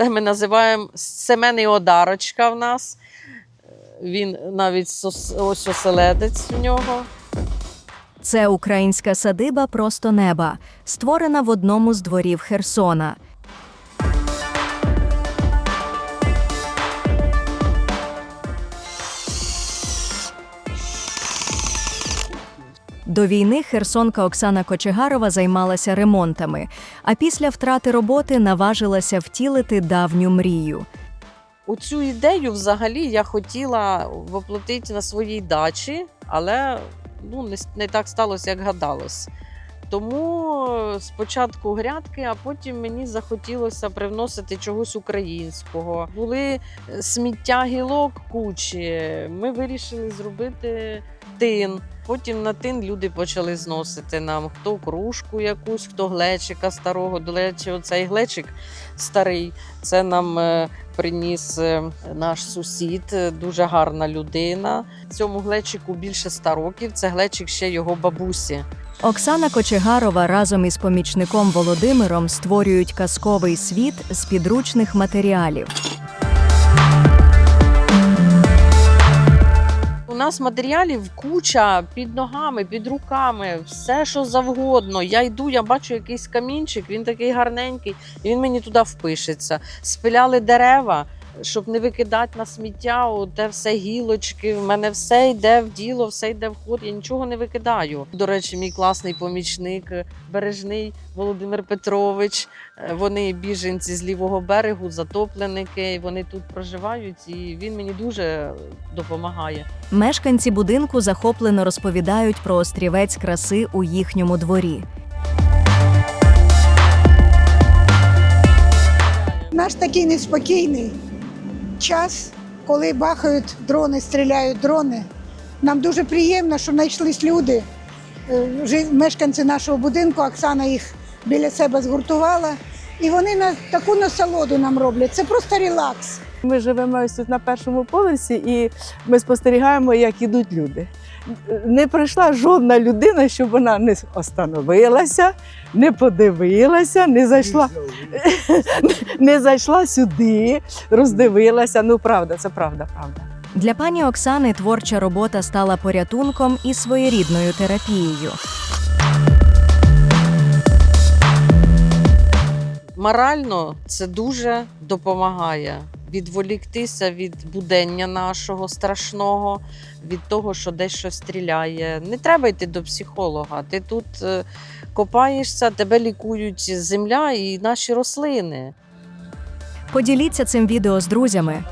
Це ми називаємо семений одарочка в нас. Він навіть ось оселедець в нього. Це українська садиба просто неба, створена в одному з дворів Херсона. До війни херсонка Оксана Кочегарова займалася ремонтами, а після втрати роботи наважилася втілити давню мрію. Оцю ідею взагалі я хотіла воплотити на своїй дачі, але ну, не, так сталося, як гадалось. Тому е, спочатку грядки, а потім мені захотілося привносити чогось українського. Були е, сміття гілок кучі. Ми вирішили зробити тин. Потім на тин люди почали зносити нам хто кружку якусь, хто глечика старого. До речі, оцей глечик старий. Це нам е, приніс наш сусід, дуже гарна людина. Цьому глечику більше ста років. Це глечик ще його бабусі. Оксана Кочегарова разом із помічником Володимиром створюють казковий світ з підручних матеріалів. У нас матеріалів куча під ногами, під руками, все що завгодно. Я йду, я бачу якийсь камінчик, він такий гарненький, і він мені туди впишеться. Спиляли дерева, щоб не викидати на сміття, де все гілочки. В мене все йде в діло, все йде в ход. Я нічого не викидаю. До речі, мій класний помічник, е, бережний Володимир Петрович. е, Вони біженці з лівого берегу, затопленики. Вони тут проживають, і він мені дуже допомагає. Мешканці будинку захоплено розповідають про острівець краси у їхньому дворі. Наш такий неспокійний час, коли бахають дрони, стріляють дрони. Нам дуже приємно, що знайшлись люди, е, мешканці нашого будинку. Оксана їх біля себе згуртувала. І вони на таку насолоду нам роблять. Це просто релакс. Ми живемо ось тут на першому поверсі, і ми спостерігаємо, як ідуть люди. Не прийшла жодна людина, щоб вона не остановилася, не подивилася, не зайшла, не зайшла сюди, роздивилася. Ну, правда, це правда, правда. Для пані Оксани творча робота стала порятунком і своєрідною терапією. Морально це дуже допомагає відволіктися від будення нашого страшного, від того, що десь щось стріляє. Не треба йти до психолога. Ти тут е, копаєшся, тебе лікують земля і наші рослини. Поділіться цим відео з друзями,